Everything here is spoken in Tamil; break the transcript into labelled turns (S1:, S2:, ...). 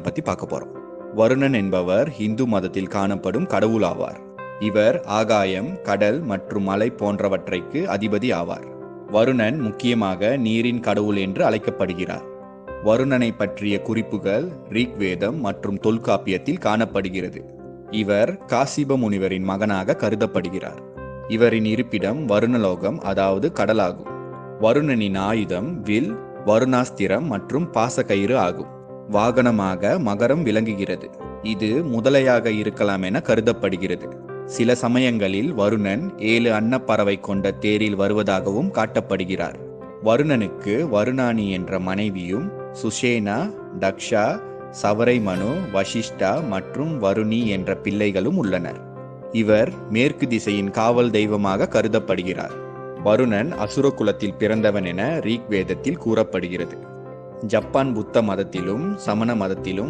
S1: பத்தி பார்க்க போறோம். வருணன் என்பவர் இந்து மதத்தில் காணப்படும் கடவுள் ஆவார். இவர் ஆகாயம் கடல் மற்றும் மலை போன்றவற்றைக்கு அதிபதி ஆவார். வருணன் முக்கியமாக நீரின் கடவுள் என்று அழைக்கப்படுகிறார். வருணனை பற்றிய குறிப்புகள் ரிக்வேதம் மற்றும் தொல்காப்பியத்தில் காணப்படுகிறது. இவர் காசிப முனிவரின் மகனாக கருதப்படுகிறார். இவரின் இருப்பிடம் வருணலோகம் அதாவது கடலாகும். வருணனின் ஆயுதம் வில் வருணாஸ்திரம் மற்றும் பாசக்கயிறு ஆகும். வாகனமாக மகரம் விளங்குகிறது. இது முதலையாக இருக்கலாம் என கருதப்படுகிறது. சில சமயங்களில் வருணன் ஏழு அன்னப்பறவை கொண்ட தேரில் வருவதாகவும் காட்டப்படுகிறார். வருணனுக்கு வருணானி என்ற மனைவியும் சுஷேனா தக்ஷா சவரைமனு வசிஷ்டா மற்றும் வருணி என்ற பிள்ளைகளும் உள்ளனர். இவர் மேற்கு திசையின் காவல் தெய்வமாக கருதப்படுகிறார். வருணன் அசுர குலத்தில் பிறந்தவன் என ரீக்வேதத்தில் கூறப்படுகிறது. ஜப்பான் புத்த மதத்திலும் சமண மதத்திலும்